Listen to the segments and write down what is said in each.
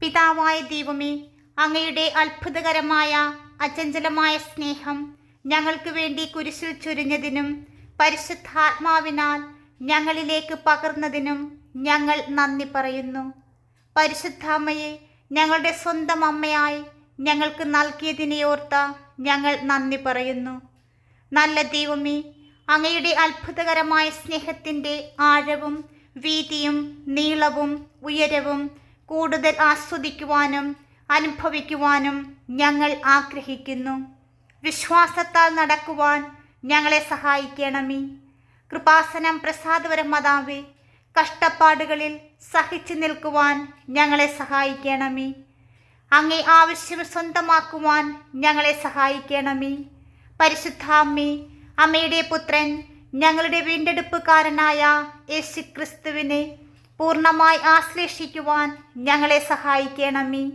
പിതാവായ ദൈവമേ അങ്ങയുടെ അത്ഭുതകരമായ അചഞ്ചലമായ സ്നേഹം ഞങ്ങൾക്ക് വേണ്ടി കുരിശിൽ ചുരിഞ്ഞതിനും പരിശുദ്ധാത്മാവിനാൽ ഞങ്ങളിലേക്ക് പകർന്നതിനും ഞങ്ങൾ നന്ദി പറയുന്നു. പരിശുദ്ധാമ്മയെ ഞങ്ങളുടെ സ്വന്തം അമ്മയായി ഞങ്ങൾക്ക് നൽകിയതിനെ ഓർത്ത ഞങ്ങൾ നന്ദി പറയുന്നു. നല്ല ദൈവമേ അങ്ങയുടെ അത്ഭുതകരമായ സ്നേഹത്തിന്റെ ആഴവും വീതിയും നീളവും ഉയരവും കൂടുതൽ ആസ്വദിക്കുവാനും അനുഭവിക്കുവാനും ഞങ്ങൾ ആഗ്രഹിക്കുന്നു. വിശ്വാസത്താൽ നടക്കുവാൻ ഞങ്ങളെ സഹായിക്കണമേ. കൃപാസനം പ്രസാദപരമതാവേ കഷ്ടപ്പാടുകളിൽ സഹിച്ചു നിൽക്കുവാൻ ഞങ്ങളെ സഹായിക്കണമേ. അങ്ങേ ആവശ്യം സ്വന്തമാക്കുവാൻ ഞങ്ങളെ സഹായിക്കണമേ. പരിശുദ്ധാമ്മേ അമ്മയുടെ പുത്രൻ ഞങ്ങളുടെ വീണ്ടെടുപ്പുകാരനായ യേശു ക്രിസ്തുവിനെ പൂർണമായി ആശ്ലേഷിക്കുവാൻ ഞങ്ങളെ സഹായിക്കണമേ.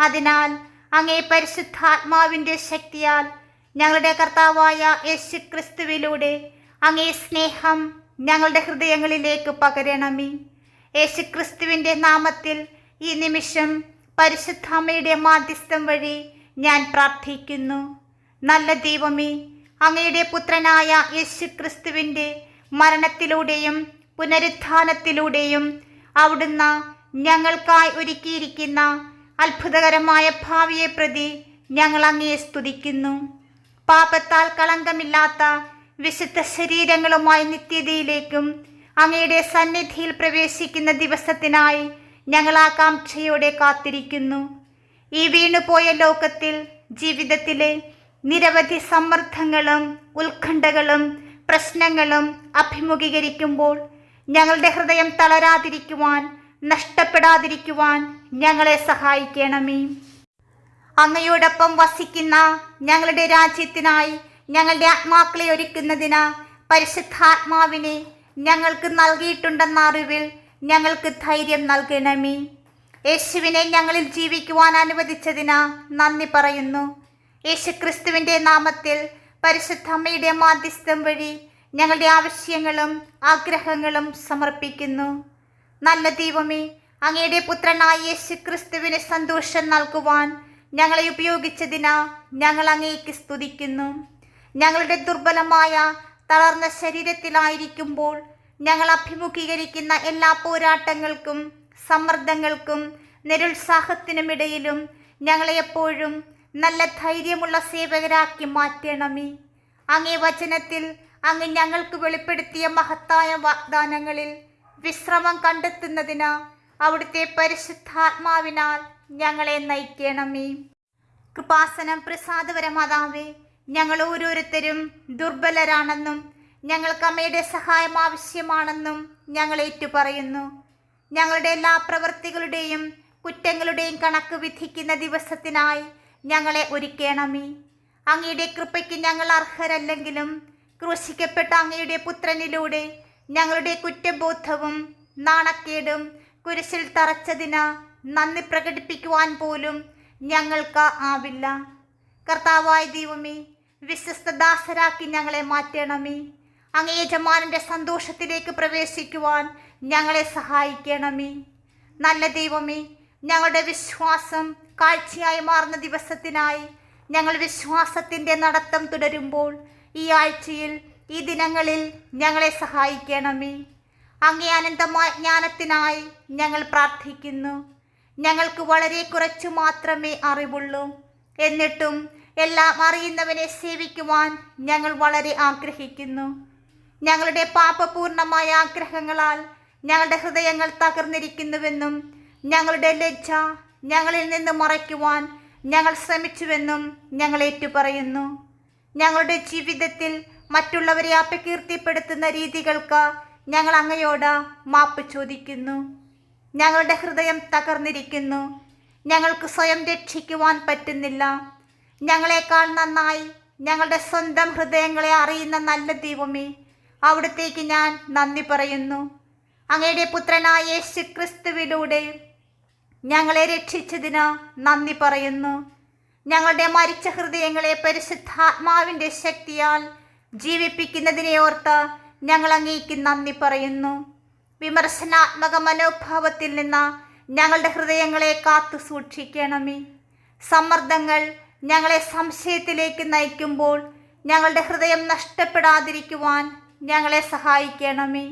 അതിനാൽ അങ്ങേ പരിശുദ്ധാത്മാവിന്റെ ശക്തിയാൽ ഞങ്ങളുടെ കർത്താവായ യേശു ക്രിസ്തുവിലൂടെ അങ്ങേ സ്നേഹം ഞങ്ങളുടെ ഹൃദയങ്ങളിലേക്ക് പകരണമേ. യേശു ക്രിസ്തുവിന്റെ നാമത്തിൽ ഈ നിമിഷം പരിശുദ്ധാമ്മയുടെ മാധ്യസ്ഥം വഴി ഞാൻ പ്രാർത്ഥിക്കുന്നു. നല്ല ദൈവമേ അങ്ങയുടെ പുത്രനായ യേശു ക്രിസ്തുവിന്റെ മരണത്തിലൂടെയും പുനരുത്ഥാനത്തിലൂടെയും അവിടുന്ന് ഞങ്ങൾക്കായി ഒരുക്കിയിരിക്കുന്ന അത്ഭുതകരമായ ഭാവിയെ പ്രതി ഞങ്ങൾ അങ്ങയെ സ്തുതിക്കുന്നു. പാപത്താൽ കളങ്കമില്ലാത്ത വിശുദ്ധ ശരീരങ്ങളുമായി നിത്യതയിലേക്കും അങ്ങയുടെ സന്നിധിയിൽ പ്രവേശിക്കുന്ന ദിവസത്തിനായി ഞങ്ങൾ ആകാംക്ഷയോടെ കാത്തിരിക്കുന്നു. ഈ വീണുപോയ ലോകത്തിൽ ജീവിതത്തിലെ നിരവധി സമ്മർദ്ദങ്ങളും ഉത്കണ്ഠകളും പ്രശ്നങ്ങളും അഭിമുഖീകരിക്കുമ്പോൾ ഞങ്ങളുടെ ഹൃദയം തളരാതിരിക്കുവാൻ നഷ്ടപ്പെടാതിരിക്കുവാൻ ഞങ്ങളെ സഹായിക്കണമേ. അങ്ങയോടൊപ്പം വസിക്കുന്ന ഞങ്ങളുടെ രാജ്യത്തിനായി ഞങ്ങളുടെ ആത്മാക്കളെ ഒരുക്കുന്നതിന് പരിശുദ്ധാത്മാവിനെ ഞങ്ങൾക്ക് നൽകിയിട്ടുണ്ടെന്ന അറിവിൽ ഞങ്ങൾക്ക് ധൈര്യം നൽകണമേ. യേശുവിനെ ഞങ്ങളിൽ ജീവിക്കുവാൻ അനുവദിച്ചതിന് നന്ദി പറയുന്നു. യേശു ക്രിസ്തുവിന്റെ നാമത്തിൽ പരിശുദ്ധമ്മയുടെ മാധ്യസ്ഥം വഴി ഞങ്ങളുടെ ആവശ്യങ്ങളും ആഗ്രഹങ്ങളും സമർപ്പിക്കുന്നു. നല്ല ദൈവമേ അങ്ങയുടെ പുത്രനായ യേശു ക്രിസ്തുവിന് സന്തോഷം നൽകുവാൻ ഞങ്ങളെ ഉപയോഗിച്ചതിനാ ഞങ്ങൾ അങ്ങേക്ക് സ്തുതിക്കുന്നു. ഞങ്ങളുടെ ദുർബലമായ തളർന്ന ശരീരത്തിലായിരിക്കുമ്പോൾ ഞങ്ങൾ അഭിമുഖീകരിക്കുന്ന എല്ലാ പോരാട്ടങ്ങൾക്കും സമ്മർദ്ദങ്ങൾക്കും നിരുത്സാഹത്തിനുമിടയിലും ഞങ്ങളെ എപ്പോഴും നല്ല ധൈര്യമുള്ള സേവകരാക്കി മാറ്റണമേ. അങ്ങേ വചനത്തിൽ അങ്ങ് ഞങ്ങൾക്ക് വെളിപ്പെടുത്തിയ മഹത്തായ വാഗ്ദാനങ്ങളിൽ വിശ്രമം കണ്ടെത്തുന്നതിന് അവിടുത്തെ പരിശുദ്ധാത്മാവിനാൽ ഞങ്ങളെ നയിക്കണമേ. കൃപാസനം പ്രസാദപരമാതാവേ ഞങ്ങൾ ഓരോരുത്തരും ദുർബലരാണെന്നും ഞങ്ങൾക്ക് അമ്മയുടെ സഹായം ആവശ്യമാണെന്നും ഞങ്ങൾ ഏറ്റുപറയുന്നു. ഞങ്ങളുടെ എല്ലാ പ്രവൃത്തികളുടെയും കുറ്റങ്ങളുടെയും കണക്ക് വിധിക്കുന്ന ദിവസത്തിനായി ഞങ്ങളെ ഒരുക്കണമേ. അങ്ങയുടെ കൃപയ്ക്ക് ഞങ്ങൾ അർഹരല്ലെങ്കിലും ക്രൂശിക്കപ്പെട്ട അങ്ങയുടെ പുത്രനിലൂടെ ഞങ്ങളുടെ കുറ്റബോധവും നാണക്കേടും കുരിശിൽ തറച്ചതിന് നന്ദി പ്രകടിപ്പിക്കുവാൻ പോലും ഞങ്ങൾക്ക് ആവില്ല. കർത്താവായ ദൈവമേ വിശ്വസ്ത ദാസരാക്കി ഞങ്ങളെ മാറ്റണമേ. അങ്ങേ യജമാനന്റെ സന്തോഷത്തിലേക്ക് പ്രവേശിക്കുവാൻ ഞങ്ങളെ സഹായിക്കണമേ. നല്ല ദൈവമേ ഞങ്ങളുടെ വിശ്വാസം കാഴ്ചയായി മാറുന്ന ദിവസത്തിനായി ഞങ്ങൾ വിശ്വാസത്തിന്റെ നടത്തം തുടരുമ്പോൾ ഈ ആഴ്ചയിൽ ഈ ദിനങ്ങളിൽ ഞങ്ങളെ സഹായിക്കണമേ. അങ്ങേ അനന്തമായ ജ്ഞാനത്തിനായി ഞങ്ങൾ പ്രാർത്ഥിക്കുന്നു. ഞങ്ങൾക്ക് വളരെ കുറച്ചു മാത്രമേ അറിവുള്ളൂ. എന്നിട്ടും എല്ലാം അറിയുന്നവനെ സേവിക്കുവാൻ ഞങ്ങൾ വളരെ ആഗ്രഹിക്കുന്നു. ഞങ്ങളുടെ പാപപൂർണമായ ആഗ്രഹങ്ങളാൽ ഞങ്ങളുടെ ഹൃദയങ്ങൾ തകർന്നിരിക്കുന്നുവെന്നും ഞങ്ങളുടെ ലജ്ജ ഞങ്ങളിൽ നിന്ന് മറയ്ക്കുവാൻ ഞങ്ങൾ ശ്രമിച്ചുവെന്നും ഞങ്ങൾ ഏറ്റുപറയുന്നു. ഞങ്ങളുടെ ജീവിതത്തിൽ മറ്റുള്ളവരെ അപകീർത്തിപ്പെടുത്തുന്ന രീതികൾക്ക് ഞങ്ങൾ അങ്ങയോട് മാപ്പ് ചോദിക്കുന്നു. ഞങ്ങളുടെ ഹൃദയം തകർന്നിരിക്കുന്നു. ഞങ്ങൾക്ക് സ്വയം രക്ഷിക്കുവാൻ പറ്റുന്നില്ല. ഞങ്ങളെക്കാൾ നന്നായി ഞങ്ങളുടെ സ്വന്തം ഹൃദയങ്ങളെ അറിയുന്ന നല്ല ദൈവമേ അവിടത്തേക്ക് ഞാൻ നന്ദി പറയുന്നു. അങ്ങയുടെ പുത്രനായ യേശു ക്രിസ്തുവിലൂടെ ഞങ്ങളെ രക്ഷിച്ചതിന് നന്ദി പറയുന്നു. ഞങ്ങളുടെ മരിച്ച ഹൃദയങ്ങളെ പരിശുദ്ധാത്മാവിന്റെ ശക്തിയാൽ ജീവിപ്പിക്കുന്നതിനെ ഓർത്ത് ഞങ്ങൾ അങ്ങേക്ക് നന്ദി പറയുന്നു. വിമർശനാത്മക മനോഭാവത്തിൽ നിന്ന് ഞങ്ങളുടെ ഹൃദയങ്ങളെ കാത്തു സൂക്ഷിക്കണമേ. സമ്മർദ്ദങ്ങൾ ഞങ്ങളെ സംശയത്തിലേക്ക് നയിക്കുമ്പോൾ ഞങ്ങളുടെ ഹൃദയം നഷ്ടപ്പെടാതിരിക്കുവാൻ ഞങ്ങളെ സഹായിക്കണമേ.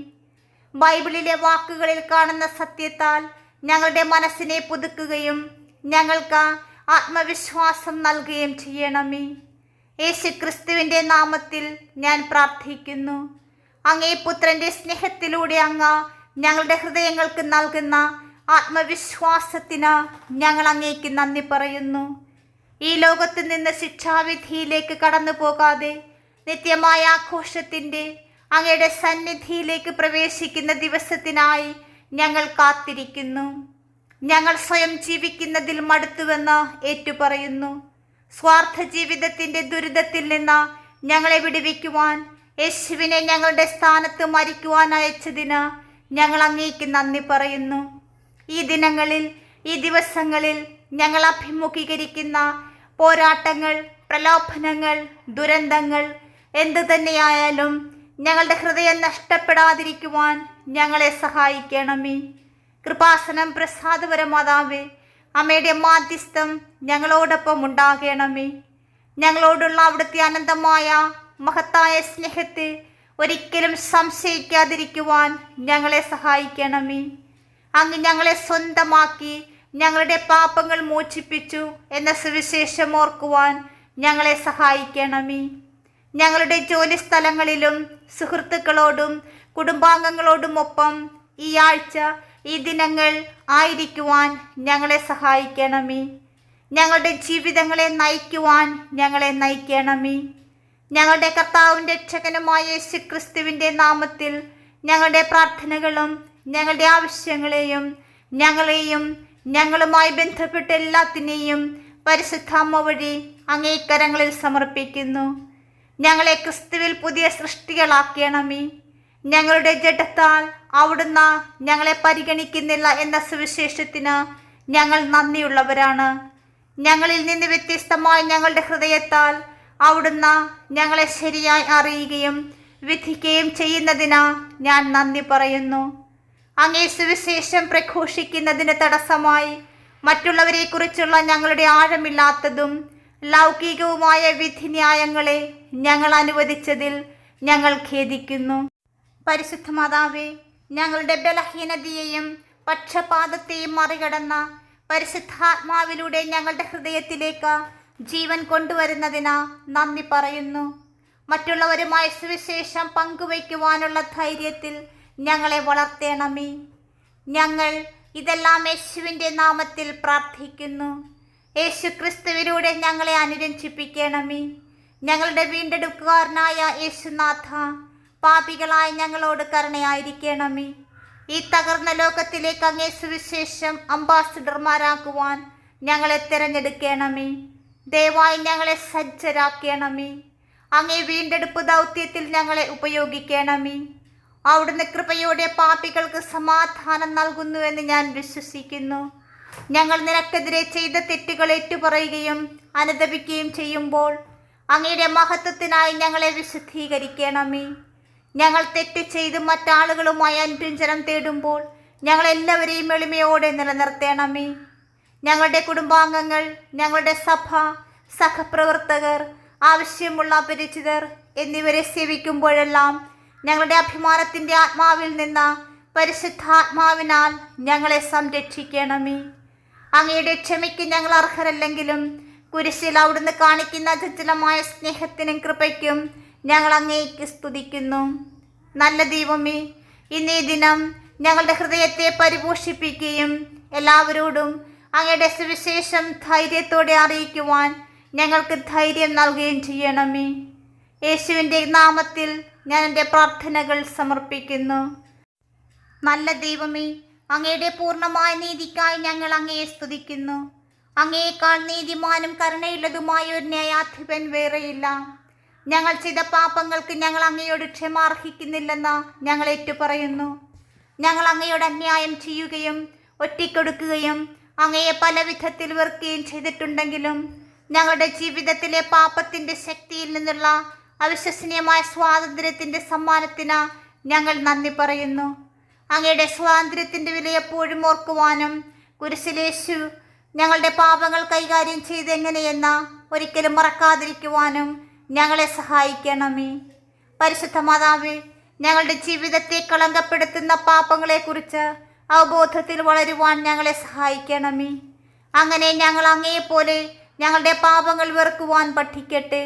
ബൈബിളിലെ വാക്കുകളിൽ കാണുന്ന സത്യത്താൽ ഞങ്ങളുടെ മനസ്സിനെ പുതുക്കുകയും ഞങ്ങൾക്ക് ആത്മവിശ്വാസം നൽകുകയും ചെയ്യണമേ. യേശു ക്രിസ്തുവിന്റെ നാമത്തിൽ ഞാൻ പ്രാർത്ഥിക്കുന്നു. അങ്ങേ പുത്രന്റെ സ്നേഹത്തിലൂടെ അങ്ങ് ഞങ്ങളുടെ ഹൃദയങ്ങൾക്ക് നൽകുന്ന ആത്മവിശ്വാസത്തിന് ഞങ്ങൾ അങ്ങേക്ക് നന്ദി പറയുന്നു. ഈ ലോകത്ത് നിന്ന് ശിക്ഷാവിധിയിലേക്ക് കടന്നു പോകാതെ നിത്യമായ ആഘോഷത്തിന്റെ അങ്ങയുടെ സന്നിധിയിലേക്ക് പ്രവേശിക്കുന്ന ദിവസത്തിനായി ഞങ്ങൾ കാത്തിരിക്കുന്നു. ഞങ്ങൾ സ്വയം ജീവിക്കുന്നതിൽ മടുത്തുവെന്ന് ഏറ്റുപറയുന്നു. സ്വാർത്ഥ ജീവിതത്തിന്റെ ദുരിതത്തിൽ നിന്ന് ഞങ്ങളെ വിടുവിക്കുവാൻ യേശുവിനെ ഞങ്ങളുടെ സ്ഥാനത്ത് മരിക്കുവാൻ അയച്ചതിന് ഞങ്ങൾ അങ്ങേക്ക് നന്ദി പറയുന്നു. ഈ ദിനങ്ങളിൽ ഈ ദിവസങ്ങളിൽ ഞങ്ങൾ അഭിമുഖീകരിക്കുന്ന പോരാട്ടങ്ങൾ പ്രലോഭനങ്ങൾ ദുരന്തങ്ങൾ എന്തു തന്നെയായാലും ഞങ്ങളുടെ ഹൃദയം നഷ്ടപ്പെടാതിരിക്കുവാൻ ഞങ്ങളെ സഹായിക്കണമേ. കൃപാസനം പ്രസാദപരമാതാവേ അമ്മയുടെ മാധ്യസ്ഥം ഞങ്ങളോടൊപ്പം ഉണ്ടാകണമേ. ഞങ്ങളോടുള്ള അവിടുത്തെ അനന്തമായ മഹത്തായ സ്നേഹത്തെ ഒരിക്കലും സംശയിക്കാതിരിക്കുവാൻ ഞങ്ങളെ സഹായിക്കണമേ. അങ്ങ് ഞങ്ങളെ സ്വന്തമാക്കി ഞങ്ങളുടെ പാപങ്ങൾ മോചിപ്പിച്ചു എന്ന സുവിശേഷം ഓർക്കുവാൻ ഞങ്ങളെ സഹായിക്കണമേ. ഞങ്ങളുടെ ജോലി സ്ഥലങ്ങളിലും സുഹൃത്തുക്കളോടും കുടുംബാംഗങ്ങളോടുമൊപ്പം ഈ ആഴ്ച ഈ ദിനങ്ങൾ ആയിരിക്കുവാൻ ഞങ്ങളെ സഹായിക്കണമേ. ഞങ്ങളുടെ ജീവിതങ്ങളെ നയിക്കുവാൻ ഞങ്ങളെ നയിക്കണമേ. ഞങ്ങളുടെ കർത്താവും രക്ഷകനുമായ യേശു ക്രിസ്തുവിന്റെ നാമത്തിൽ ഞങ്ങളുടെ പ്രാർത്ഥനകളും ഞങ്ങളുടെ ആവശ്യങ്ങളെയും ഞങ്ങളെയും ഞങ്ങളുമായി ബന്ധപ്പെട്ട എല്ലാത്തിനെയും പരിശുദ്ധാമ്മ വഴി അങ്ങേക്കരങ്ങളിൽ സമർപ്പിക്കുന്നു. ഞങ്ങളെ ക്രിസ്തുവിൽ പുതിയ സൃഷ്ടികളാക്കണമേ. ഞങ്ങളുടെ ജഡത്താൽ അവിടുന്ന് ഞങ്ങളെ പരിഗണിക്കുന്നില്ല എന്ന സുവിശേഷത്തിന് ഞങ്ങൾ നന്ദിയുള്ളവരാണ്. ഞങ്ങളിൽ നിന്ന് വ്യത്യസ്തമായി ഞങ്ങളുടെ ഹൃദയത്താൽ അവിടുന്ന് ഞങ്ങളെ ശരിയായി അറിയുകയും വിധിക്കുകയും ചെയ്യുന്നതിന് ഞാൻ നന്ദി പറയുന്നു. അങ്ങേ സുവിശേഷം പ്രഘോഷിക്കുന്നതിന് തടസ്സമായി മറ്റുള്ളവരെക്കുറിച്ചുള്ള ഞങ്ങളുടെ ആഴമില്ലാത്തതും ലൗകികവുമായ വിധിന്യായങ്ങളെ ഞങ്ങൾ അനുവദിച്ചതിൽ ഞങ്ങൾ ഖേദിക്കുന്നു. പരിശുദ്ധ മാതാവേ ഞങ്ങളുടെ ബലഹീനതയെയും പക്ഷപാതത്തെയും മറികടന്ന പരിശുദ്ധാത്മാവിലൂടെ ഞങ്ങളുടെ ഹൃദയത്തിലേക്ക് ജീവൻ കൊണ്ടുവരുന്നതിന് നന്ദി പറയുന്നു. മറ്റുള്ളവരുമായി സുവിശേഷം പങ്കുവയ്ക്കുവാനുള്ള ധൈര്യത്തിൽ ഞങ്ങളെ വളർത്തേണമേ. ഞങ്ങൾ ഇതെല്ലാം യേശുവിന്റെ നാമത്തിൽ പ്രാർത്ഥിക്കുന്നു. യേശു ക്രിസ്തുവിലൂടെ ഞങ്ങളെ അനുരഞ്ജിപ്പിക്കണമേ. ഞങ്ങളുടെ വീണ്ടെടുക്കുകാരനായ യേശുനാഥ പാപികളായ ഞങ്ങളോട് കരുണയായിരിക്കണമേ. ഈ തകർന്ന ലോകത്തിലേക്ക് അങ്ങേ സുവിശേഷം അംബാസിഡർമാരാക്കുവാൻ ഞങ്ങളെ തിരഞ്ഞെടുക്കണമേ. ദയവായി ഞങ്ങളെ സജ്ജരാക്കണമേ. അങ്ങേ വീണ്ടെടുപ്പ് ദൗത്യത്തിൽ ഞങ്ങളെ ഉപയോഗിക്കണമേ. അവിടുന്ന് കൃപയോടെ പാപികൾക്ക് സമാധാനം നൽകുന്നുവെന്ന് ഞാൻ വിശ്വസിക്കുന്നു. ഞങ്ങൾ നിനക്കെതിരെ ചെയ്ത തെറ്റുകൾ ഏറ്റുപറയുകയും അനുദപിക്കുകയും ചെയ്യുമ്പോൾ അങ്ങയുടെ മഹത്വത്തിനായി ഞങ്ങളെ വിശുദ്ധീകരിക്കണമേ. ഞങ്ങൾ തെറ്റ് ചെയ്ത് മറ്റാളുകളുമായി അനുരഞ്ജനം തേടുമ്പോൾ ഞങ്ങൾ എല്ലാവരെയും എളിമയോടെ നിലനിർത്തേണമേ. ഞങ്ങളുടെ കുടുംബാംഗങ്ങൾ ഞങ്ങളുടെ സഭ സഹപ്രവർത്തകർ ആവശ്യമുള്ള അപരിചിതർ എന്നിവരെ സേവിക്കുമ്പോഴെല്ലാം ഞങ്ങളുടെ അഭിമാനത്തിന്റെ ആത്മാവിൽ നിന്ന് പരിശുദ്ധാത്മാവിനാൽ ഞങ്ങളെ സംരക്ഷിക്കണമേ. അങ്ങയുടെ ക്ഷമയ്ക്ക് ഞങ്ങൾ അർഹരല്ലെങ്കിലും കുരിശിൽ അവിടുന്ന് കാണിക്കുന്ന ചഞ്ചലമായ സ്നേഹത്തിനും കൃപയ്ക്കും ഞങ്ങൾ അങ്ങേക്ക് സ്തുതിക്കുന്നു. നല്ല ദൈവമേ ഇന്നേ ദിനം ഞങ്ങളുടെ ഹൃദയത്തെ പരിപോഷിപ്പിക്കുകയും എല്ലാവരോടും അങ്ങയുടെ സുവിശേഷം ധൈര്യത്തോടെ അറിയിക്കുവാൻ ഞങ്ങൾക്ക് ധൈര്യം നൽകുകയും ചെയ്യണമേ. യേശുവിന്റെ നാമത്തിൽ ഞാൻ എന്റെ പ്രാർത്ഥനകൾ സമർപ്പിക്കുന്നു. നല്ല ദൈവമേ അങ്ങയുടെ പൂർണമായ നീതിക്കായി ഞങ്ങൾ അങ്ങയെ സ്തുതിക്കുന്നു. അങ്ങയേക്കാൾ നീതിമാനും കരുണയുള്ളതുമായ ഒരു ന്യായാധിപൻ വേറെയില്ല. ഞങ്ങൾ ചെയ്ത പാപങ്ങൾക്ക് ഞങ്ങൾ അങ്ങയോട് ക്ഷമ അർഹിക്കുന്നില്ലെന്ന് ഞങ്ങൾ ഏറ്റുപറയുന്നു. ഞങ്ങൾ അങ്ങയോട് അന്യായം ചെയ്യുകയും ഒറ്റിക്കൊടുക്കുകയും അങ്ങയെ പല വിധത്തിൽ വെറുക്കുകയും ചെയ്തിട്ടുണ്ടെങ്കിലും ഞങ്ങളുടെ ജീവിതത്തിലെ പാപത്തിന്റെ ശക്തിയിൽ നിന്നുള്ള അവിശ്വസനീയമായ സ്വാതന്ത്ര്യത്തിന്റെ സമ്മാനത്തിന് ഞങ്ങൾ നന്ദി പറയുന്നു. അങ്ങയുടെ സ്വാതന്ത്ര്യത്തിന്റെ വില എപ്പോഴും ഓർക്കുവാനും കുരിശിലേശു ഞങ്ങളുടെ പാപങ്ങൾ കൈകാര്യം ചെയ്തെങ്ങനെയെന്ന ഒരിക്കലും മറക്കാതിരിക്കുവാനും ഞങ്ങളെ സഹായിക്കണമേ. പരിശുദ്ധ മാതാവേ ഞങ്ങളുടെ ജീവിതത്തെ കളങ്കപ്പെടുത്തുന്ന പാപങ്ങളെക്കുറിച്ച് അവബോധത്തിൽ വളരുവാൻ ഞങ്ങളെ സഹായിക്കണമേ. അങ്ങനെ ഞങ്ങൾ അങ്ങയെപ്പോലെ ഞങ്ങളുടെ പാപങ്ങൾ വെറുക്കുവാൻ പഠിക്കട്ടെ.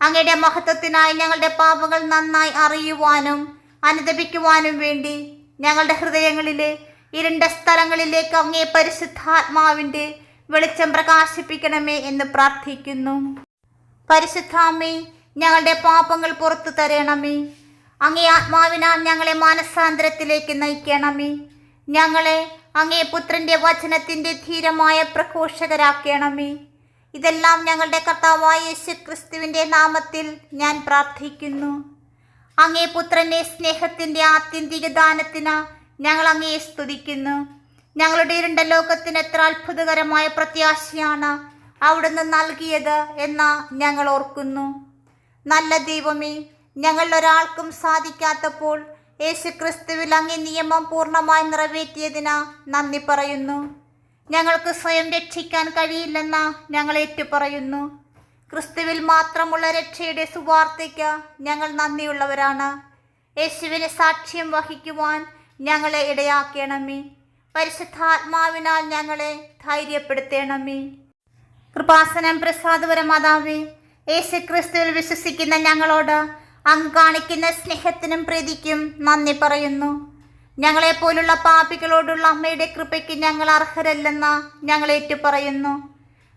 അങ്ങയുടെ മഹത്വത്തിനായി ഞങ്ങളുടെ പാപങ്ങൾ നന്നായി അറിയുവാനും അനുദപിക്കുവാനും വേണ്ടി ഞങ്ങളുടെ ഹൃദയങ്ങളിലെ ഇരുണ്ട സ്ഥലങ്ങളിലേക്ക് അങ്ങേ പരിശുദ്ധാത്മാവിന്റെ വെളിച്ചം പ്രകാശിപ്പിക്കണമേ എന്ന് പ്രാർത്ഥിക്കുന്നു. പരിശുദ്ധാമ്മേ ഞങ്ങളുടെ പാപങ്ങൾ പുറത്തു തരണമേ. അങ്ങേ ആത്മാവിനാൽ ഞങ്ങളെ മാനസാന്തരത്തിലേക്ക് നയിക്കണമേ. ഞങ്ങളെ അങ്ങേ പുത്രന്റെ വചനത്തിന്റെ ധീരമായ പ്രഘോഷകരാക്കണമേ. ഇതെല്ലാം ഞങ്ങളുടെ കർത്താവായ യേശു ക്രിസ്തുവിന്റെ നാമത്തിൽ ഞാൻ പ്രാർത്ഥിക്കുന്നു. അങ്ങേ പുത്രനെ സ്നേഹത്തിന്റെ ആത്യന്തിക ദാനത്തിന് ഞങ്ങൾ അങ്ങയെ സ്തുതിക്കുന്നു. ഞങ്ങളുടെ ഇരുണ്ട ലോകത്തിന് എത്ര അത്ഭുതകരമായ പ്രത്യാശയാണ് അവിടുന്ന് നൽകിയത് എന്ന് ഞങ്ങൾ ഓർക്കുന്നു. നല്ല ദൈവമേ ഞങ്ങൾ ഒരാൾക്കും സാധിക്കാത്തപ്പോൾ യേശു ക്രിസ്തുവിൽ അങ്ങേ നിയമം പൂർണമായി നിറവേറ്റിയതിന് നന്ദി പറയുന്നു. ഞങ്ങൾക്ക് സ്വയം രക്ഷിക്കാൻ കഴിയില്ലെന്ന് ഞങ്ങൾ ഏറ്റുപറയുന്നു. ക്രിസ്തുവിൽ മാത്രമുള്ള രക്ഷയുടെ സുവാർത്തയ്ക്ക് ഞങ്ങൾ നന്ദിയുള്ളവരാണ്. യേശുവിനെ സാക്ഷ്യം വഹിക്കുവാൻ ഞങ്ങളെ ഇടയാക്കണമേ. പരിശുദ്ധാത്മാവിനാൽ ഞങ്ങളെ ധൈര്യപ്പെടുത്തണമേ. കൃപാസനം പ്രസാദപര യേശു ക്രിസ്തുവിൽ വിശ്വസിക്കുന്ന ഞങ്ങളോട് അങ്ങ് കാണിക്കുന്ന സ്നേഹത്തിനും പ്രീതിക്കും നന്ദി പറയുന്നു. ഞങ്ങളെപ്പോലുള്ള പാപികളോടുള്ള അമ്മയുടെ കൃപയ്ക്ക് ഞങ്ങൾ അർഹരല്ലെന്ന് ഞങ്ങൾ ഏറ്റുപറയുന്നു.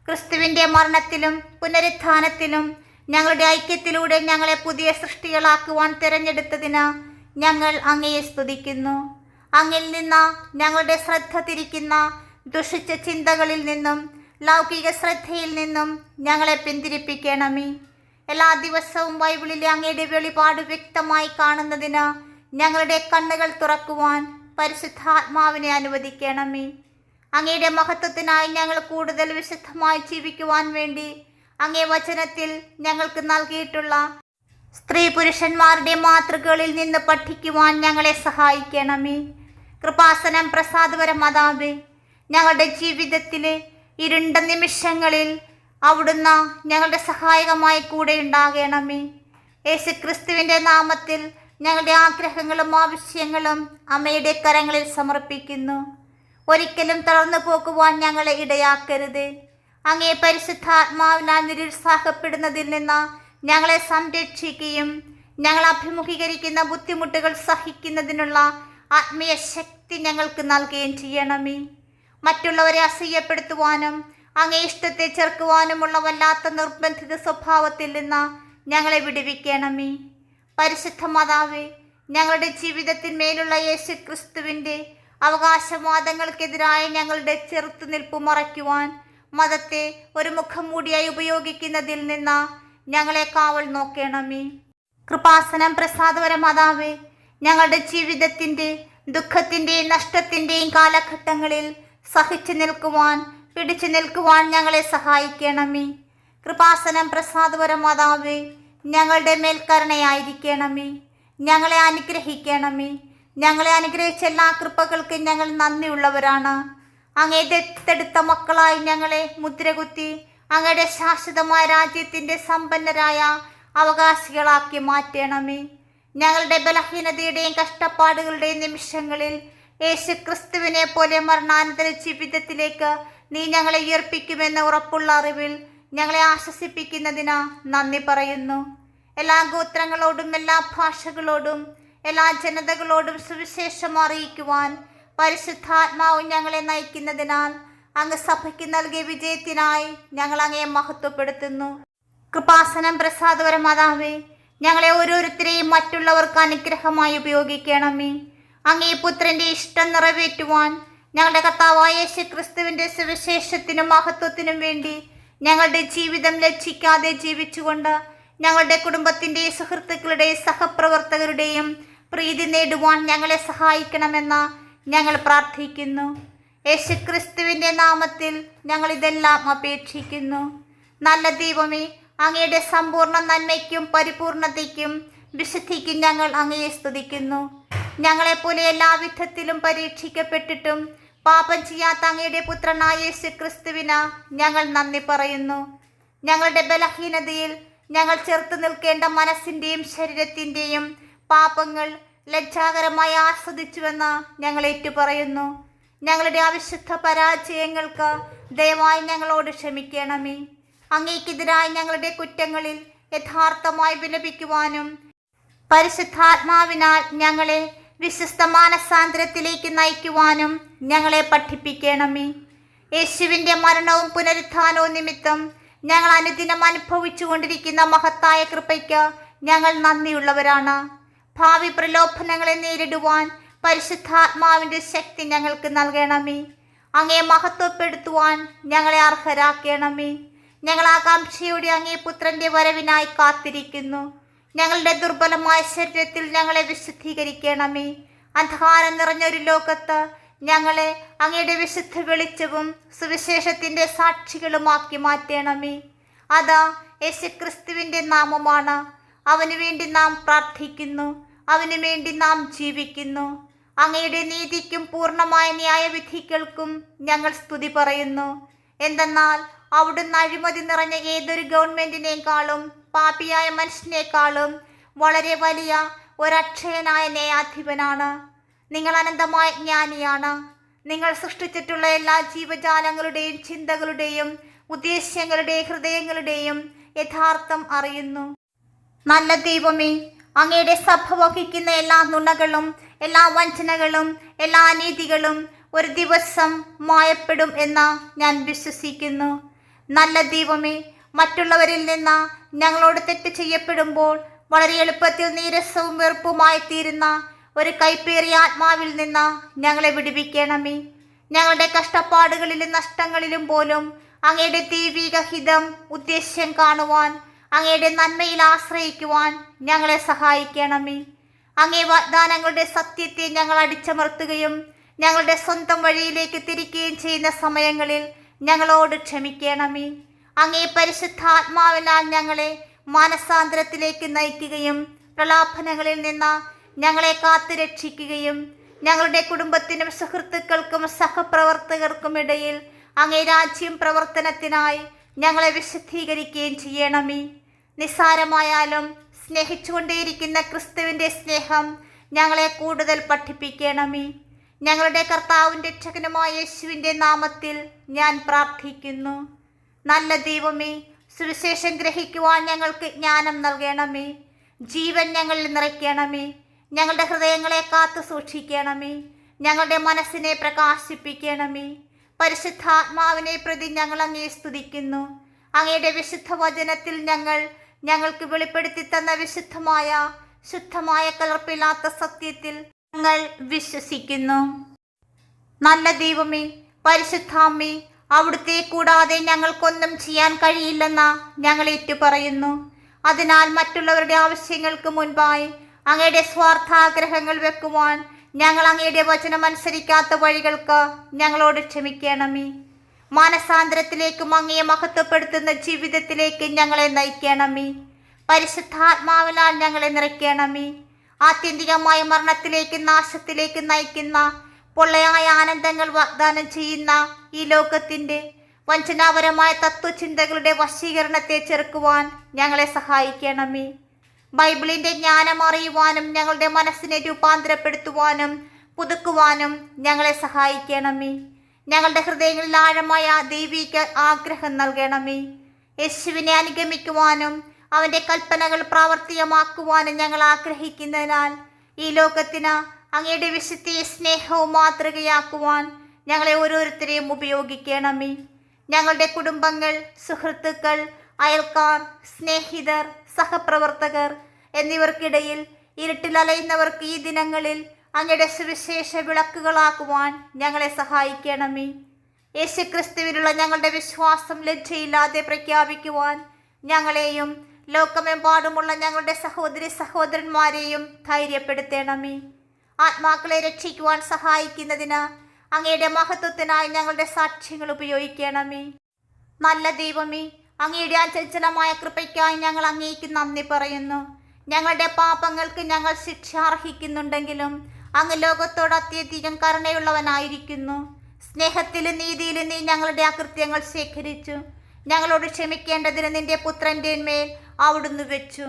ക്രിസ്തുവിന്റെ മരണത്തിലും പുനരുത്ഥാനത്തിലും ഞങ്ങളുടെ ഐക്യത്തിലൂടെ ഞങ്ങളെ പുതിയ സൃഷ്ടികളാക്കുവാൻ തിരഞ്ഞെടുത്തതിന് ഞങ്ങൾ അങ്ങയെ സ്തുതിക്കുന്നു. അങ്ങിൽ നിന്ന് ഞങ്ങളുടെ ശ്രദ്ധ തിരിക്കുന്ന ദുഷിച്ച ചിന്തകളിൽ നിന്നും ലൗകിക ശ്രദ്ധയിൽ നിന്നും ഞങ്ങളെ പിന്തിരിപ്പിക്കണമേ. എല്ലാ ദിവസവും ബൈബിളിലെ അങ്ങയുടെ വെളിപാട് വ്യക്തമായി കാണുന്നതിന് ഞങ്ങളുടെ കണ്ണുകൾ തുറക്കുവാൻ പരിശുദ്ധാത്മാവിനെ അനുവദിക്കണമേ. അങ്ങയുടെ മഹത്വത്തിനായി ഞങ്ങൾ കൂടുതൽ വിശുദ്ധമായി ജീവിക്കുവാൻ വേണ്ടി അങ്ങേ വചനത്തിൽ ഞങ്ങൾക്ക് നൽകിയിട്ടുള്ള സ്ത്രീ പുരുഷന്മാരുടെ മാതൃകകളിൽ നിന്ന് പഠിക്കുവാൻ ഞങ്ങളെ സഹായിക്കണമേ. കൃപാസനം പ്രസാദപരം അതാവേ ഞങ്ങളുടെ ജീവിതത്തിലെ ഇരുണ്ട നിമിഷങ്ങളിൽ അവിടുന്ന് ഞങ്ങളുടെ സഹായകമായി കൂടെ ഉണ്ടാകണമേ. യേശു ക്രിസ്തുവിന്റെ നാമത്തിൽ ഞങ്ങളുടെ ആഗ്രഹങ്ങളും ആവശ്യങ്ങളും അമ്മയുടെ കരങ്ങളിൽ സമർപ്പിക്കുന്നു. ഒരിക്കലും തളർന്നു പോകുവാൻ ഞങ്ങളെ ഇടയാക്കരുത്. അങ്ങേ പരിശുദ്ധാത്മാവിനാൽ നിരുത്സാഹപ്പെടുന്നതിൽ നിന്ന് ഞങ്ങളെ സംരക്ഷിക്കുകയും ഞങ്ങൾ അഭിമുഖീകരിക്കുന്ന ബുദ്ധിമുട്ടുകൾ സഹിക്കുന്നതിനുള്ള ആത്മീയ ശക്തി ഞങ്ങൾക്ക് നൽകുകയും ചെയ്യണമേ. മറ്റുള്ളവരെ അസൂയപ്പെടുത്തുവാനും അങ്ങേ ഇഷ്ടത്തെ ചെറുക്കുവാനുമുള്ള വല്ലാത്ത നിർബന്ധിത സ്വഭാവത്തിൽ നിന്ന് ഞങ്ങളെ വിടുവിക്കണമേ. പരിശുദ്ധ മാതാവേ ഞങ്ങളുടെ ജീവിതത്തിന്മേലുള്ള യേശു ക്രിസ്തുവിന്റെ അവകാശവാദങ്ങൾക്കെതിരായ ഞങ്ങളുടെ ചെറുത്തുനിൽപ്പ് മറയ്ക്കുവാൻ മതത്തെ ഒരു മുഖം മൂടിയായി ഉപയോഗിക്കുന്നതിൽ നിന്ന് ഞങ്ങളെ കാവൽ നോക്കണമേ. കൃപാസനം പ്രസാദപര മാതാവേ ഞങ്ങളുടെ ജീവിതത്തിന്റെ ദുഃഖത്തിന്റെയും നഷ്ടത്തിന്റെയും കാലഘട്ടങ്ങളിൽ സഹിച്ചു നിൽക്കുവാൻ പിടിച്ചു നിൽക്കുവാൻ ഞങ്ങളെ സഹായിക്കണമേ. കൃപാസനം പ്രസാദപര മാതാവേ ഞങ്ങളുടെ മേൽക്കരണയായിരിക്കണമേ ഞങ്ങളെ അനുഗ്രഹിക്കണമേ. ഞങ്ങളെ അനുഗ്രഹിച്ച എല്ലാ കൃപകൾക്കും ഞങ്ങൾ നന്ദിയുള്ളവരാണ്. അങ്ങേ ദത്തെടുത്ത മക്കളായി ഞങ്ങളെ മുദ്രകുത്തി അങ്ങയുടെ ശാശ്വതമായ രാജ്യത്തിന്റെ സമ്പന്നരായ അവകാശികളാക്കി മാറ്റണമേ. ഞങ്ങളുടെ ബലഹീനതയുടെയും കഷ്ടപ്പാടുകളുടെയും നിമിഷങ്ങളിൽ യേശു ക്രിസ്തുവിനെ പോലെ മരണാനന്തര ജീവിതത്തിലേക്ക് നീ ഞങ്ങളെ ഉയർപ്പിക്കുമെന്ന ഉറപ്പുള്ള അറിവിൽ ഞങ്ങളെ ആശ്വസിപ്പിക്കുന്നതിന് നന്ദി പറയുന്നു. എല്ലാ ഗോത്രങ്ങളോടും എല്ലാ ഭാഷകളോടും എല്ലാ ജനതകളോടും സുവിശേഷം അറിയിക്കുവാൻ പരിശുദ്ധാത്മാവ് ഞങ്ങളെ നയിക്കുന്നതിനാൽ അങ്ങ് സഭയ്ക്ക് നൽകിയ വിജയത്തിനായി ഞങ്ങൾ അങ്ങയെ മഹത്വപ്പെടുത്തുന്നു. കൃപാസനം പ്രസാദപരമാതാവേ ഞങ്ങളെ ഓരോരുത്തരെയും മറ്റുള്ളവർക്ക് അനുഗ്രഹമായി ഉപയോഗിക്കണമേ. അങ്ങേ പുത്രന്റെ ഇഷ്ടം നിറവേറ്റുവാൻ ഞങ്ങളുടെ കർത്താവായ യേശു ക്രിസ്തുവിന്റെ സുവിശേഷത്തിനും മഹത്വത്തിനും വേണ്ടി ഞങ്ങളുടെ ജീവിതം ലക്ഷിക്കാതെ ജീവിച്ചുകൊണ്ട് ഞങ്ങളുടെ കുടുംബത്തിന്റെ സുഹൃത്തുക്കളുടെ സഹപ്രവർത്തകരുടെയും പ്രീതി നേടുവാൻ ഞങ്ങളെ സഹായിക്കണമെന്ന് ഞങ്ങൾ പ്രാർത്ഥിക്കുന്നു. യേശു ക്രിസ്തുവിന്റെ നാമത്തിൽ ഞങ്ങൾ ഇതെല്ലാം അപേക്ഷിക്കുന്നു. നല്ല ദൈവമേ അങ്ങയുടെ സമ്പൂർണ നന്മയ്ക്കും പരിപൂർണതയ്ക്കും വിശുദ്ധിക്കും ഞങ്ങൾ അങ്ങയെ സ്തുതിക്കുന്നു. ഞങ്ങളെപ്പോലെ എല്ലാ വിധത്തിലും പരീക്ഷിക്കപ്പെട്ടിട്ടും പാപം ചെയ്യാത്ത അങ്ങയുടെ പുത്രനായ യേശു ക്രിസ്തുവിന് ഞങ്ങൾ നന്ദി പറയുന്നു. ഞങ്ങളുടെ ബലഹീനതയിൽ ഞങ്ങൾ ചെറുത്ത് നിൽക്കേണ്ട മനസ്സിന്റെയും ശരീരത്തിന്റെയും പാപങ്ങൾ ലജ്ജാകരമായി ആസ്വദിച്ചുവെന്ന് ഞങ്ങൾ ഏറ്റുപറയുന്നു. ഞങ്ങളുടെ അവിശുദ്ധ പരാജയങ്ങൾക്ക് ദയവായി ഞങ്ങളോട് ക്ഷമിക്കണമേ. അങ്ങേക്കെതിരായി ഞങ്ങളുടെ കുറ്റങ്ങളിൽ യഥാർത്ഥമായി വിലപിക്കുവാനും പരിശുദ്ധാത്മാവിനാൽ ഞങ്ങളെ വിശ്വസ്ത മാനസാന്തരത്തിലേക്ക് നയിക്കുവാനും ഞങ്ങളെ പഠിപ്പിക്കണമേ. യേശുവിന്റെ മരണവും പുനരുത്ഥാനവും നിമിത്തം ഞങ്ങൾ അനുദിനം അനുഭവിച്ചുകൊണ്ടിരിക്കുന്ന മഹത്തായ കൃപയ്ക്ക് ഞങ്ങൾ നന്ദിയുള്ളവരാണ്. ഭാവി പ്രലോഭനങ്ങളെ നേരിടുവാൻ പരിശുദ്ധാത്മാവിന്റെ ശക്തി ഞങ്ങൾക്ക് നൽകണമേ. അങ്ങേ മഹത്വപ്പെടുത്തുവാൻ ഞങ്ങളെ അർഹരാക്കണമേ. ഞങ്ങൾ ആകാംക്ഷയോടെ അങ്ങേ പുത്രന്റെ വരവിനായി കാത്തിരിക്കുന്നു. ഞങ്ങളുടെ ദുർബലമായ ശരീരത്തിൽ ഞങ്ങളെ വിശുദ്ധീകരിക്കണമേ. അന്ധകാരം നിറഞ്ഞൊരു ലോകത്ത് ഞങ്ങളെ അങ്ങയുടെ വിശുദ്ധ വെളിച്ചവും സുവിശേഷത്തിന്റെ സാക്ഷികളുമാക്കി മാറ്റണമേ. അതാ യേശുക്രിസ്തുവിന്റെ നാമമാണ്. അവന് വേണ്ടി നാം പ്രാർത്ഥിക്കുന്നു. അവന് വേണ്ടി നാം ജീവിക്കുന്നു. അങ്ങയുടെ നീതിക്കും പൂർണമായ ന്യായവിധികൾക്കും ഞങ്ങൾ സ്തുതി പറയുന്നു. എന്തെന്നാൽ അവിടുന്ന് അഴിമതി നിറഞ്ഞ ഏതൊരു ഗവൺമെന്റിനേക്കാളും പാപിയായ മനുഷ്യനേക്കാളും വളരെ വലിയ ഒരക്ഷയനായ ന്യായാധിപനാണ്. നിങ്ങൾ അനന്തമായ ജ്ഞാനിയാണ്. നിങ്ങൾ സൃഷ്ടിച്ചിട്ടുള്ള എല്ലാ ജീവജാലങ്ങളുടെയും ചിന്തകളുടെയും ഉദ്ദേശ്യങ്ങളുടെയും ഹൃദയങ്ങളുടെയും യഥാർത്ഥം അറിയുന്നു. നല്ല ദൈവമേ അങ്ങയുടെ സഭ വഹിക്കുന്ന എല്ലാ നുണകളും എല്ലാ വഞ്ചനകളും എല്ലാ നീതികളും ഒരു ദിവസം മായപ്പെടും എന്ന് ഞാൻ വിശ്വസിക്കുന്നു. നല്ല ദൈവമേ മറ്റുള്ളവരിൽ നിന്ന് ഞങ്ങളോട് തെറ്റ് ചെയ്യപ്പെടുമ്പോൾ വളരെ എളുപ്പത്തിൽ നീരസവും വെറുപ്പുമായി തീരുന്ന ഒരു കൈപ്പേറിയ ആത്മാവിൽ നിന്ന് ഞങ്ങളെ വിടുവിക്കണമേ. ഞങ്ങളുടെ കഷ്ടപ്പാടുകളിലും നഷ്ടങ്ങളിലും പോലും അങ്ങയുടെ ദൈവിക ഹിതം ഉദ്ദേശ്യം കാണുവാൻ അങ്ങയുടെ നന്മയിൽ ആശ്രയിക്കുവാൻ ഞങ്ങളെ സഹായിക്കണമേ. അങ്ങേ വാഗ്ദാനങ്ങളുടെ സത്യത്തെ ഞങ്ങൾ അടിച്ചമർത്തുകയും ഞങ്ങളുടെ സ്വന്തം വഴിയിലേക്ക് തിരിക്കുകയും ചെയ്യുന്ന സമയങ്ങളിൽ ഞങ്ങളോട് ക്ഷമിക്കണമേ. അങ്ങേ പരിശുദ്ധാത്മാവിനാൽ ഞങ്ങളെ മാനസാന്തരത്തിലേക്ക് നയിക്കുകയും പ്രലാപനങ്ങളിൽ നിന്ന് ഞങ്ങളെ കാത്തു രക്ഷിക്കുകയും ഞങ്ങളുടെ കുടുംബത്തിനും സുഹൃത്തുക്കൾക്കും സഹപ്രവർത്തകർക്കും ഇടയിൽ അങ്ങേ രാജ്യം പ്രവർത്തനത്തിനായി ഞങ്ങളെ വിശുദ്ധീകരിക്കുകയും ചെയ്യണമേ. നിസ്സാരമായാലും സ്നേഹിച്ചുകൊണ്ടേയിരിക്കുന്ന ക്രിസ്തുവിന്റെ സ്നേഹം ഞങ്ങളെ കൂടുതൽ പഠിപ്പിക്കണമേ. ഞങ്ങളുടെ കർത്താവും രക്ഷകനുമായ യേശുവിന്റെ നാമത്തിൽ ഞാൻ പ്രാർത്ഥിക്കുന്നു. നല്ല ദൈവമേ സുവിശേഷം ഗ്രഹിക്കുവാൻ ഞങ്ങൾക്ക് ജ്ഞാനം നൽകണമേ. ജീവൻ ഞങ്ങളിൽ നിറയ്ക്കണമേ. ഞങ്ങളുടെ ഹൃദയങ്ങളെ കാത്തു സൂക്ഷിക്കണമേ. ഞങ്ങളുടെ മനസ്സിനെ പ്രകാശിപ്പിക്കണമേ. പരിശുദ്ധാത്മാവിനെ പ്രതി ഞങ്ങൾ അങ്ങേ സ്തുതിക്കുന്നു. അങ്ങയുടെ വിശുദ്ധ വചനത്തിൽ ഞങ്ങൾ ഞങ്ങൾക്ക് വെളിപ്പെടുത്തി തന്ന വിശുദ്ധമായ ശുദ്ധമായ കലർപ്പില്ലാത്ത സത്യത്തിൽ ഞങ്ങൾ വിശ്വസിക്കുന്നു. നല്ല ദൈവമേ പരിശുദ്ധാമ്മേ അവിടുത്തെ കൂടാതെ ഞങ്ങൾക്കൊന്നും ചെയ്യാൻ കഴിയില്ലെന്ന് ഞങ്ങൾ ഏറ്റുപറയുന്നു. അതിനാൽ മറ്റുള്ളവരുടെ ആവശ്യങ്ങൾക്ക് മുൻപായി അങ്ങയുടെ സ്വാർത്ഥാഗ്രഹങ്ങൾ വെക്കുവാൻ ഞങ്ങൾ അങ്ങയുടെ വചനം അനുസരിക്കാത്ത വഴികൾക്ക് ഞങ്ങളോട് ക്ഷമിക്കണമേ. മാനസാന്തരത്തിലേക്കും അങ്ങയെ മഹത്വപ്പെടുത്തുന്ന ജീവിതത്തിലേക്ക് ഞങ്ങളെ നയിക്കണമേ. പരിശുദ്ധാത്മാവിനാൽ ഞങ്ങളെ നിറയ്ക്കണമേ. ആത്യന്തികമായ മരണത്തിലേക്ക് നാശത്തിലേക്ക് നയിക്കുന്ന പൊള്ളയായ ആനന്ദങ്ങൾ വാഗ്ദാനം ചെയ്യുന്ന ഈ ലോകത്തിന്റെ വഞ്ചനാപരമായ തത്വചിന്തകളുടെ വശീകരണത്തെ ചെറുക്കുവാൻ ഞങ്ങളെ സഹായിക്കണമേ. ബൈബിളിന്റെ ജ്ഞാനം അറിയുവാനും ഞങ്ങളുടെ മനസ്സിനെ രൂപാന്തരപ്പെടുത്തുവാനും പുതുക്കുവാനും ഞങ്ങളെ സഹായിക്കണമേ. ഞങ്ങളുടെ ഹൃദയങ്ങളിൽ ആഴമായ ദൈവിക ആഗ്രഹം നൽകണമേ. യേശുവിനെ അനുഗമിക്കുവാനും അവന്റെ കൽപ്പനകൾ പ്രാവർത്തികമാക്കുവാനും ഞങ്ങൾ ആഗ്രഹിക്കുന്നതിനാൽ ഈ ലോകത്തിന് അങ്ങയുടെ വിശുദ്ധിയെ സ്നേഹവും മാതൃകയാക്കുവാൻ ഞങ്ങളെ ഓരോരുത്തരെയും ഉപയോഗിക്കണമേ. ഞങ്ങളുടെ കുടുംബങ്ങൾ സുഹൃത്തുക്കൾ അയൽക്കാർ സ്നേഹിതർ സഹപ്രവർത്തകർ എന്നിവർക്കിടയിൽ ഇരുട്ടിൽ അലയുന്നവർക്ക് ഈ ദിനങ്ങളിൽ അങ്ങയുടെ സുവിശേഷ വിളക്കുകളാക്കുവാൻ ഞങ്ങളെ സഹായിക്കണമേ. യേശുക്രിസ്തുവിലുള്ള ഞങ്ങളുടെ വിശ്വാസം ലജ്ജയില്ലാതെ പ്രഖ്യാപിക്കുവാൻ ഞങ്ങളെയും ലോകമെമ്പാടുമുള്ള ഞങ്ങളുടെ സഹോദരി സഹോദരന്മാരെയും ധൈര്യപ്പെടുത്തണമേ. ആത്മാക്കളെ രക്ഷിക്കുവാൻ സഹായിക്കുന്നതിന് അങ്ങയുടെ മഹത്വത്തിനായി ഞങ്ങളുടെ സാക്ഷ്യങ്ങൾ ഉപയോഗിക്കണമേ. നല്ല ദൈവമേ അങ്ങയുടെ അചഞ്ചലമായ കൃപയ്ക്കായി ഞങ്ങൾ അങ്ങേക്ക് നന്ദി പറയുന്നു. ഞങ്ങളുടെ പാപങ്ങൾക്ക് ഞങ്ങൾ ശിക്ഷ അർഹിക്കുന്നുണ്ടെങ്കിലും അങ്ങ് ലോകത്തോട് അത്യധികം കരുണയുള്ളവനായിരിക്കുന്നു. സ്നേഹത്തിലും നീതിയിലും നീ ഞങ്ങളുടെ അകൃത്യങ്ങൾ ശേഖരിച്ചു. ഞങ്ങളോട് ക്ഷമിക്കേണ്ടതിന് നിന്റെ പുത്രന്റെ മേൽ അവിടുന്ന് വെച്ചു.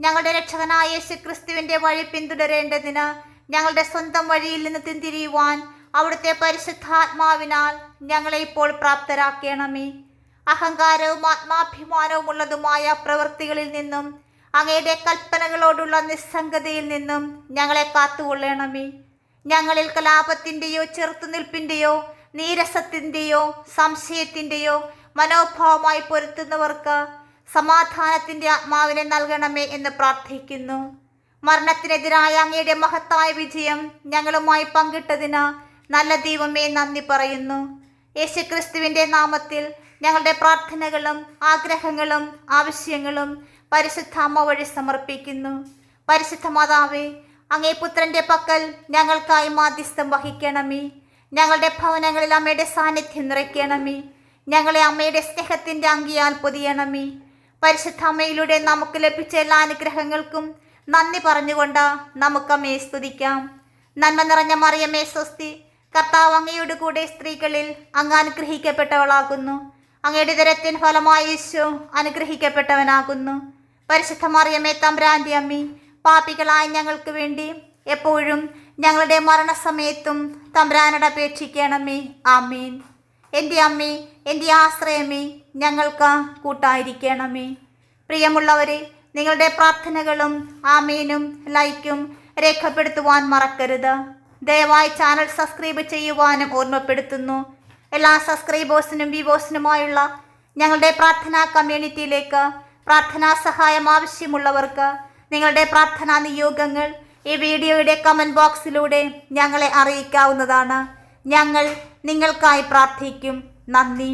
ഞങ്ങളുടെ രക്ഷകനായ യേശു ക്രിസ്തുവിന്റെ വഴി പിന്തുടരേണ്ടതിന് ഞങ്ങളുടെ സ്വന്തം വഴിയിൽ നിന്ന് തിരിയുവാൻ അവിടുത്തെ പരിശുദ്ധാത്മാവിനാൽ ഞങ്ങളെ ഇപ്പോൾ പ്രാപ്തരാക്കണമേ. അഹങ്കാരവും ആത്മാഭിമാനവും ഉള്ളതുമായ പ്രവൃത്തികളിൽ നിന്നും അങ്ങയുടെ കൽപ്പനകളോടുള്ള നിസ്സംഗതയിൽ നിന്നും ഞങ്ങളെ കാത്തുകൊള്ളണമേ. ഞങ്ങളിൽ കലാപത്തിന്റെയോ ചെറുത്തുനിൽപ്പിന്റെയോ നീരസത്തിന്റെയോ സംശയത്തിന്റെയോ മനോഭാവമായി പൊരുത്തുന്നവർക്ക് സമാധാനത്തിന്റെ ആത്മാവിനെ നൽകണമേ എന്ന് പ്രാർത്ഥിക്കുന്നു. മരണത്തിനെതിരായ അങ്ങയുടെ മഹത്തായ വിജയം ഞങ്ങളുമായി പങ്കിട്ടതിന് നല്ല ദൈവമേ നന്ദി പറയുന്നു. യേശുക്രിസ്തുവിന്റെ നാമത്തിൽ ഞങ്ങളുടെ പ്രാർത്ഥനകളും ആഗ്രഹങ്ങളും ആവശ്യങ്ങളും പരിശുദ്ധ അമ്മ വഴി സമർപ്പിക്കുന്നു. പരിശുദ്ധ മാതാവേ അങ്ങേ പുത്രന്റെ പക്കൽ ഞങ്ങൾക്കായി മാധ്യസ്ഥം വഹിക്കണമേ. ഞങ്ങളുടെ ഭവനങ്ങളിൽ അമ്മയുടെ സാന്നിധ്യം നിറയ്ക്കണമേ. ഞങ്ങളെ അമ്മയുടെ സ്നേഹത്തിന്റെ അങ്കിയാൽ പൊതിയണമേ. പരിശുദ്ധ അമ്മയിലൂടെ നമുക്ക് ലഭിച്ച എല്ലാ അനുഗ്രഹങ്ങൾക്കും നന്ദി പറഞ്ഞുകൊണ്ട് നമുക്ക് അമ്മയെ സ്തുതിക്കാം. നന്മ നിറഞ്ഞ മറിയമേ സ്വസ്തി. കർത്താവ് അങ്ങയുടെ കൂടെ സ്ത്രീകളിൽ അങ്ങ് അനുഗ്രഹിക്കപ്പെട്ടവളാകുന്നു. അങ്ങയുടെ ദരത്തിൻ ഫലമായി യേശു അനുഗ്രഹിക്കപ്പെട്ടവനാകുന്നു. പരിശുദ്ധ മറിയമേ തമ്പ്രാന്തി അമ്മി പാപികളായ ഞങ്ങൾക്ക് വേണ്ടി എപ്പോഴും ഞങ്ങളുടെ മരണസമയത്തും തമ്പ്രാനോട് അപേക്ഷിക്കണമേ. ആമീൻ. എന്റെ അമ്മേ എന്റെ ആശ്രയമേ ഞങ്ങൾക്ക് കൂട്ടായിരിക്കണമേ. പ്രിയമുള്ളവരെ നിങ്ങളുടെ പ്രാർത്ഥനകളും ആമീനും ലൈക്കും രേഖപ്പെടുത്തുവാൻ മറക്കരുത്. ദയവായി ചാനൽ സബ്സ്ക്രൈബ് ചെയ്യുവാനും ഓർമ്മപ്പെടുത്തുന്നു. എല്ലാ സബ്സ്ക്രൈബേഴ്സിനും വ്യൂവേഴ്സിനുമായുള്ള ഞങ്ങളുടെ പ്രാർത്ഥനാ കമ്മ്യൂണിറ്റിയിലേക്ക് പ്രാർത്ഥനാ സഹായം ആവശ്യമുള്ളവർക്ക് നിങ്ങളുടെ പ്രാർത്ഥനാ നിയോഗങ്ങൾ ഈ വീഡിയോയുടെ കമന്റ് ബോക്സിലൂടെ ഞങ്ങളെ അറിയിക്കാവുന്നതാണ്. ഞങ്ങൾ നിങ്ങൾക്കായി പ്രാർത്ഥിക്കും. നന്ദി.